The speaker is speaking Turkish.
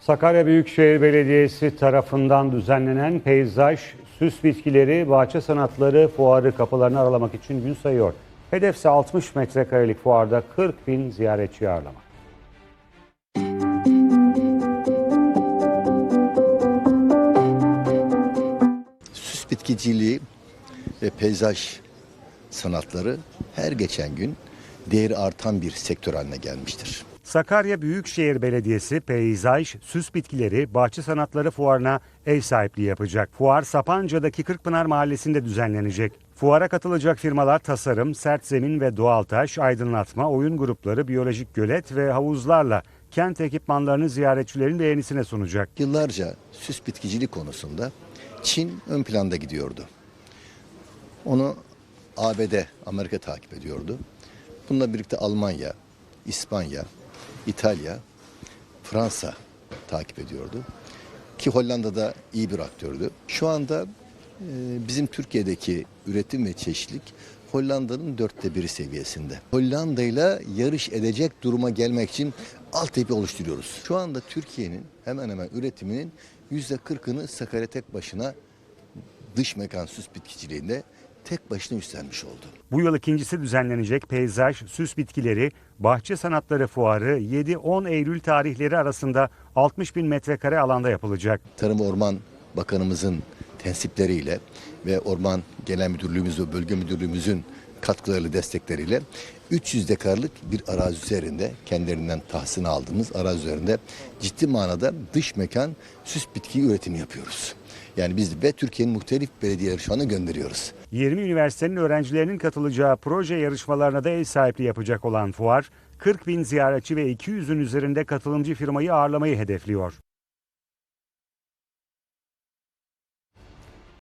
Sakarya Büyükşehir Belediyesi tarafından düzenlenen peyzaj, süs bitkileri, bahçe sanatları fuarı kapılarını aralamak için gün sayıyor. Hedefse 60 metrekarelik fuarda 40 bin ziyaretçi ağırlamak. süs bitkiciliği ve peyzaj sanatları her geçen gün değeri artan bir sektör haline gelmiştir. Sakarya Büyükşehir Belediyesi peyzaj, süs bitkileri, bahçe sanatları fuarına ev sahipliği yapacak. Fuar Sapanca'daki Kırkpınar Mahallesi'nde düzenlenecek. Fuara katılacak firmalar tasarım, sert zemin ve doğal taş, aydınlatma, oyun grupları, biyolojik gölet ve havuzlarla kent ekipmanlarını ziyaretçilerin beğenisine sunacak. Yıllarca süs bitkicilik konusunda Çin ön planda gidiyordu. Onu ABD, Amerika takip ediyordu. Bununla birlikte Almanya, İspanya, İtalya, Fransa takip ediyordu. Ki Hollanda'da iyi bir aktördü. Şu anda e, bizim Türkiye'deki üretim ve çeşitlilik Hollanda'nın dörtte biri seviyesinde. Hollanda ile yarış edecek duruma gelmek için altyapı oluşturuyoruz. Şu anda Türkiye'nin hemen hemen üretiminin yüzde kırkını Sakarya tek başına dış mekan süs bitkiciliğinde tek başına üstlenmiş oldu. Bu yıl ikincisi düzenlenecek peyzaj, süs bitkileri, bahçe sanatları fuarı 7-10 Eylül tarihleri arasında 60 bin metrekare alanda yapılacak. Tarım Orman Bakanımızın tensipleriyle ve Orman Genel Müdürlüğümüz ve Bölge Müdürlüğümüzün katkılarıyla destekleriyle 300 dekarlık bir arazi üzerinde kendilerinden tahsini aldığımız arazi üzerinde ciddi manada dış mekan süs bitki üretimi yapıyoruz. Yani biz ve Türkiye'nin muhtelif belediyeleri şu anda gönderiyoruz. 20 üniversitenin öğrencilerinin katılacağı proje yarışmalarına da ev sahipliği yapacak olan fuar, 40 bin ziyaretçi ve 200'ün üzerinde katılımcı firmayı ağırlamayı hedefliyor.